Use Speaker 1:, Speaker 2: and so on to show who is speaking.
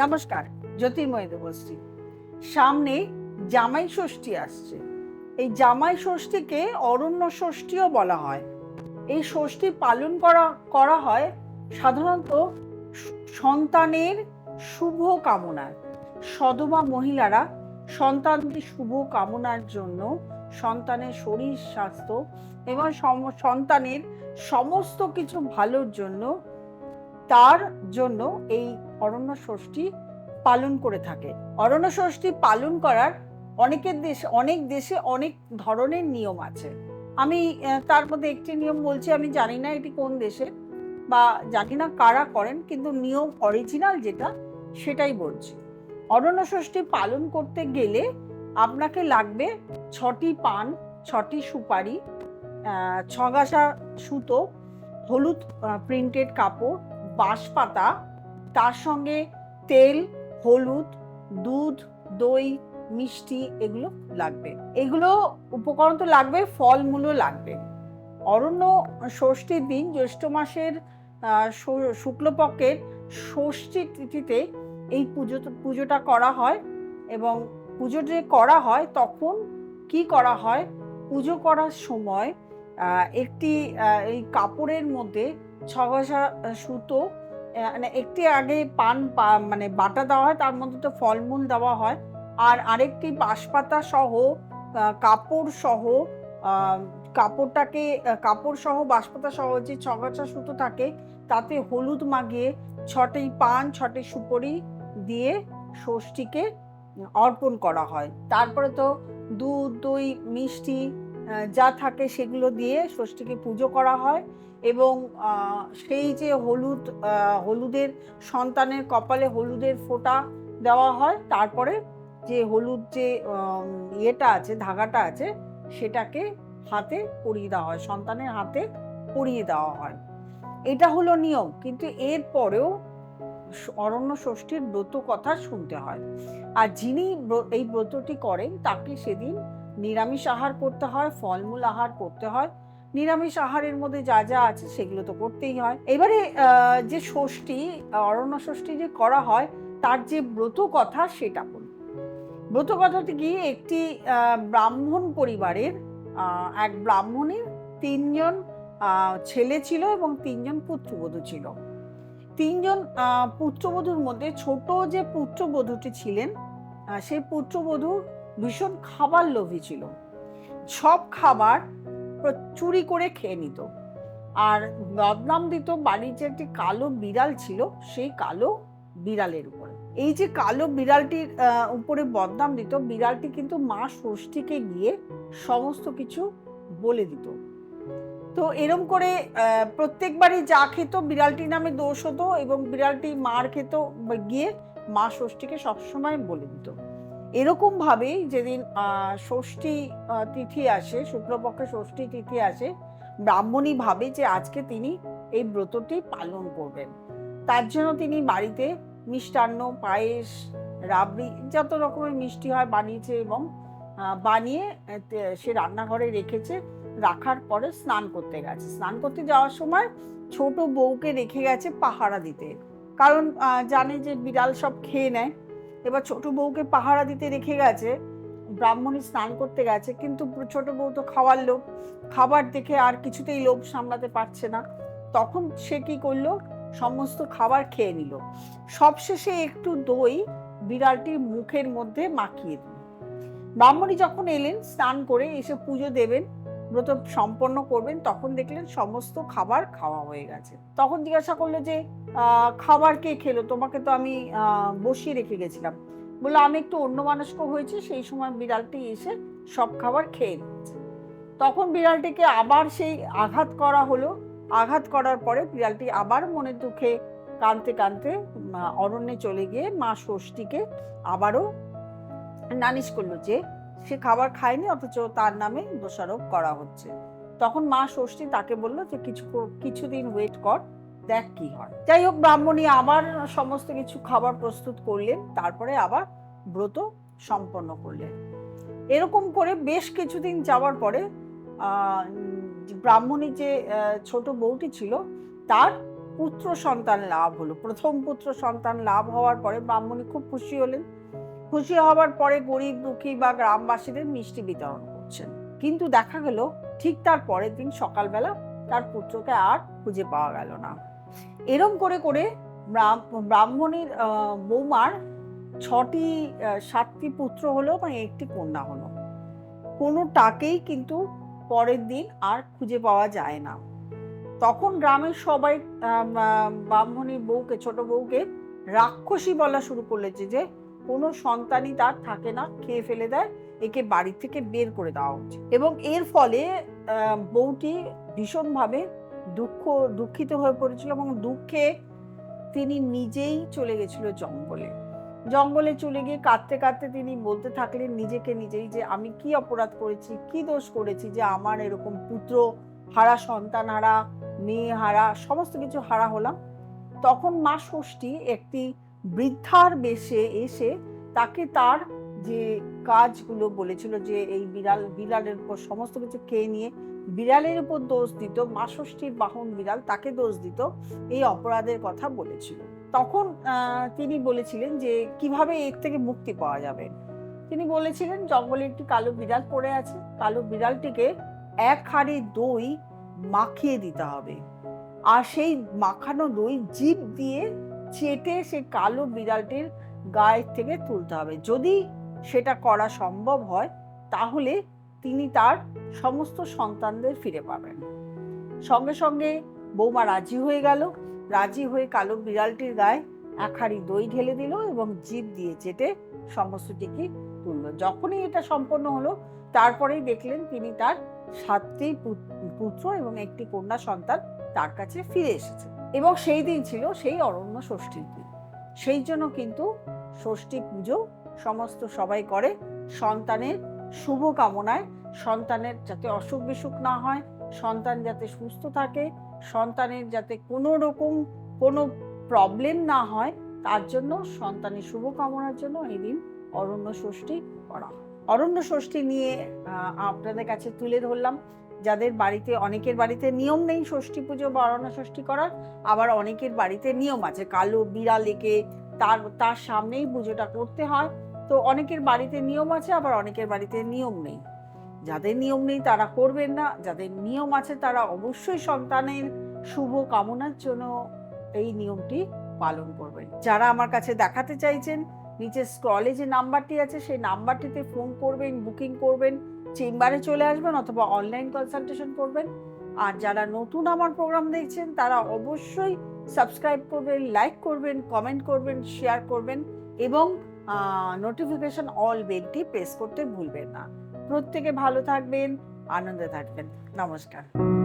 Speaker 1: নমস্কার, জ্যোতির্ময় দেবশ্রী। সামনে জামাই ষষ্ঠী আসছে। এই জামাই ষষ্ঠীকে অরণ্য ষষ্ঠীও বলা হয়। এই ষষ্ঠী পালন করা করা হয় সাধারণত সন্তানের শুভ কামনায়। সদমা মহিলারা সন্তানটি শুভ কামনার জন্য সন্তানের শরীর স্বাস্থ্য এবং সন্তানের সমস্ত কিছু ভালোর জন্য তার জন্য এই অরণ্য ষষ্ঠী পালন করে থাকে। অরণ্য ষষ্ঠী পালন করার অনেকের দেশে, অনেক দেশে অনেক ধরনের নিয়ম আছে। আমি তার মধ্যে একটি নিয়ম বলছি, আমি জানি না এটি কোন দেশে বা জানি না কারা করেন, কিন্তু নিয়ম অরিজিনাল যেটা, সেটাই বলছি। অরণ্য ষষ্ঠী পালন করতে গেলে আপনাকে লাগবে ছটি পান, ছটি সুপারি ছগাসা সুতো, হলুদ প্রিন্টেড কাপড় বাঁশপাতা, তার সঙ্গে তেল, হলুদ, দুধ, দই, মিষ্টি এগুলো লাগবে। এগুলো উপকরণ তো লাগবে, ফলমূলও লাগবে। অরণ্য ষষ্ঠীর দিন, জ্যৈষ্ঠ মাসের শুক্লপক্ষের ষষ্ঠী তিথিতে এই পুজো, পুজোটা করা হয় এবং পুজো যে করা হয়, তখন কি করা হয়? পুজো করার সময় একটি এই কাপড়ের মধ্যে ছগাছা সুতো মানে একটি আগে পান মানে বাটা দেওয়া হয়, তার মধ্যে তো ফলমূল দেওয়া হয়। আর আরেকটি বাঁশপাতা সহ কাপড় সহ কাপড়টাকে কাপড় সহ, বাঁশপাতা সহ যে ছগাছা সুতো থাকে, তাতে হলুদ মাগিয়ে ছটি পান ছটি সুপরি দিয়ে ষষ্ঠীকে অর্পণ করা হয়। তারপরে তো দুধ, দই, মিষ্টি যা থাকে সেগুলো দিয়ে ষষ্ঠীকে পুজো করা হয় এবং সেই যে হলুদ হলুদের সন্তানের কপালে হলুদের ফোঁটা দেওয়া হয়, তারপরে যে হলুদ যে ইয়েটা আছে, ধাগাটা আছে, সেটাকে হাতে পরিয়ে দেওয়া হয়, সন্তানের হাতে পরিয়ে দেওয়া হয়। এটা হলো নিয়ম, কিন্তু এর পরেও অরণ্য ষষ্ঠীর ব্রত কথা শুনতে হয়। আর যিনি এই ব্রতটি করেন, তাকে সেদিন নিরামিষ আহার করতে হয়, ফলমূল আহার করতে হয়। নিরামিষ আহারের মধ্যে যা যা আছে সেগুলো তো করতেই হয়। এবারে যে ষষ্ঠী, অরণ্য ষষ্ঠী যে করা হয়, তার যে ব্রত কথা সেটা বলি ব্রত কথাটি কি? একটি ব্রাহ্মণ পরিবারের এক ব্রাহ্মণের তিনজন ছেলে ছিল এবং তিনজন পুত্রবধূ ছিল। তিনজন পুত্রবধূর মধ্যে ছোট যে পুত্রবধূটি ছিলেন সেই পুত্রবধূ ভীষণ খাবার লোভী ছিল। সব খাবার চুরি করে খেয়ে নিত। আর বদনাম দিত বাড়ির যে একটি কালো বিড়াল ছিল, সেই কালো বিড়ালের উপরে। এই যে কালো বিড়ালটির উপরে বদনাম দিত, বিড়ালটি কিন্তু মা ষষ্ঠীকে গিয়ে সমস্ত কিছু বলে দিত। তো এরম করে প্রত্যেকবারই যা খেত বিড়ালটি নামে দোষ হতো এবং বিড়ালটি মার খেত গিয়ে মা ষষ্ঠীকে সবসময় বলে দিত। এরকম ভাবেই যেদিন ষষ্ঠী তিথি আসে শুক্লপক্ষে ষষ্ঠী তিথি আসে, ব্রাহ্মণী ভাবে যে আজকে তিনি এই ব্রতটি পালন করবেন। তার জন্য তিনি বাড়িতে মিষ্টান্ন, পায়েস, রাবড়ি যত রকমের মিষ্টি হয় বানিয়েছে এবং বানিয়ে সে রান্নাঘরে রেখেছে, রাখার পরে স্নান করতে গেছে। স্নান করতে যাওয়ার সময় ছোট বউকে রেখে গেছে পাহারা দিতে। কারণ জানে যে বিড়াল সব খেয়ে নেয়। এবার ছোট বউকে পাহারা দিতে রেখে গেছে, ব্রাহ্মণী স্নান করতে গেছে, কিন্তু ছোট বউ তো খাওয়ার লোভ, খাবার দেখে আর কিছুতেই লোভ সামলাতে পারছে না। তখন সে কি করল? সমস্ত খাবার খেয়ে নিল। সবশেষে একটু দই বিড়ালটির মুখের মধ্যে মাখিয়ে দিল। ব্রাহ্মণী যখন এলেন, স্নান করে এসে পুজো দেবেন, ব্রত সম্পন্ন করবেন, তখন দেখলেন সমস্ত খাবার খাওয়া হয়ে গেছে। তখন জিজ্ঞাসা করল যে খাবার কে খেলো? তোমাকে তো আমি বসিয়ে রেখে গেছিলাম। বলল, আমি একটু অন্য মানুষক হয়েছে, সেই সময় বিড়ালটি এসে সব খাবার খেয়ে নিয়েছে। তখন বিড়ালটিকে আবার সেই আঘাত করা হলো। আঘাত করার পরে বিড়ালটি আবার মনে দুঃখে কাঁদতে কাঁদতে অরণ্যে চলে গিয়ে মা ষষ্ঠীকে আবারও নালিশ করল যে সে খাবার খায়নি, অথচ তার নামে দোষারোপ করা হচ্ছে। তখন মা ষষ্ঠী তাকে বলল যে, কিছু কিছুদিন ওয়েট কর দেখ কি হয়। যাই হোক, ব্রাহ্মণী আবার সমস্ত কিছু খাবার প্রস্তুত করলেন, তারপরে আবার ব্রত সম্পন্ন করলেন। এরকম করে বেশ কিছুদিন যাওয়ার পরে ব্রাহ্মণী যে ছোট বউটি ছিল, তার পুত্র সন্তান লাভ হলো। প্রথম পুত্র সন্তান লাভ হওয়ার পরে ব্রাহ্মণী খুব খুশি হলেন। খুশি হওয়ার পরে গরিব দুঃখী বা গ্রামবাসীদের মিষ্টি বিতরণ করছেন। কিন্তু দেখা গেল, ঠিক তার পরের দিন সকালবেলা তার পুত্রকে আর খুঁজে পাওয়া গেল না। এরম করে করে ব্রাহ্ম- ব্রাহ্মণীর বৌমার ছটি সাতটি পুত্র হলো এবং একটি কন্যা হলো। কোনোটাকেই কিন্তু পরের দিন আর খুঁজে পাওয়া যায় না। তখন গ্রামের সবাই ব্রাহ্মণীর বউকে, ছোট বউকে রাক্ষসী বলা শুরু করলেছে যে কোনো সন্তানই তার থাকে না, খেয়ে ফেলে দেয়, একে বাড়ি থেকে বের করে দেওয়া উচিত। এবং এর ফলে বউটি ভীষণভাবে দুঃখ, দুঃখিত হয়ে পড়েছিল এবং দুঃখে তিনি নিজেই চলে গেছিল জঙ্গলে। জঙ্গলে চলে গিয়ে কাঁদতে কাঁদতে তিনি বলতে থাকলেন নিজেকে নিজেই যে আমি কি অপরাধ করেছি, কি দোষ করেছি যে আমার এরকম পুত্র হারা, সন্তান হারা, মেয়ে হারা, সমস্ত কিছু হারা হলাম। তখন মা ষষ্ঠী একটি বৃদ্ধার বেশে এসে তাকে তার যে কাজগুলো বলেছিল যে এই বিড়াল, বিড়ালের উপর সমস্ত কিছু খেয়ে নিয়ে বিড়ালের উপর দোষ দিত মা ষষ্ঠীর বাহন বিড়াল তাকে দোষ দিত, এই অপরাধের কথা বলেছিল। তখন তিনি বলেছিলেন যে, কীভাবে এর থেকে মুক্তি পাওয়া যাবে? তিনি বলেছিলেন, জঙ্গলে একটি কালো বিড়াল পড়ে আছে। কালো বিড়ালটিকে এক হাঁড়ি দই মাখিয়ে দিতে হবে। আর সেই মাখানো দই জিপ দিয়ে চেটে সেই কালো বিড়ালটির গায়ের থেকে তুলতে হবে। যদি সেটা করা সম্ভব হয়, তাহলে তিনি তার সমস্ত সন্তানদের ফিরে পাবেন। সঙ্গে সঙ্গে বৌমা রাজি হয়ে গেল। রাজি হয়ে কালো বিড়ালটির গায়ে এক দই ঢেলে দিল এবং জিভ দিয়ে চেটে সমস্তটিকে তুলল। যখনই এটা সম্পন্ন হলো, তারপরেই দেখলেন তিনি তার সাতটি পুত্র এবং একটি কন্যা সন্তান তার কাছে ফিরে এসেছে। এবং সেই দিন ছিল সেই অরণ্য ষষ্ঠীর দিন। সেই জন্য কিন্তু ষষ্ঠী পুজো সমস্ত সবাই করে। সন্তানের শুভ কামনায় সন্তানের যাতে অসুখ বিসুখ না হয়, সন্তান যাতে সুস্থ থাকে, সন্তানের যাতে কোনো রকম কোনো প্রবলেম না হয়, তার জন্য সন্তানের শুভ কামনার জন্য এই দিন অরণ্য ষষ্ঠী করা অরণ্য ষষ্ঠী নিয়ে আপনাদের কাছে তুলে ধরলাম। যাদের বাড়িতে, অনেকের বাড়িতে নিয়ম নেই ষষ্ঠী পুজো বা অরণ্য ষষ্ঠী করার, আবার অনেকের বাড়িতে নিয়ম আছে। কালো বিড়াল এঁকে তার তার সামনেই পুজোটা করতে হয়। তো অনেকের বাড়িতে নিয়ম আছে, আবার অনেকের বাড়িতে নিয়ম নেই। যাদের নিয়ম নেই তারা করবেন না, যাদের নিয়ম আছে তারা অবশ্যই সন্তানের শুভ কামনার জন্য এই নিয়মটি পালন করবেন। যারা আমার কাছে দেখাতে চাইছেন নিচে স্ক্রলে যে নাম্বারটি আছে সেই নাম্বারটিতে ফোন করবেন, বুকিং করবেন, চেম্বারে চলে আসবেন অথবা অনলাইন কনসালটেশন করবেন। আর যারা নতুন আমার প্রোগ্রাম দেখছেন, তারা অবশ্যই সাবস্ক্রাইব করবেন, লাইক করবেন, কমেন্ট করবেন, শেয়ার করবেন এবং নোটিফিকেশন অল বেলটি প্রেস করতে ভুলবেন না। প্রত্যেকে ভালো থাকবেন আনন্দে থাকবেন। নমস্কার।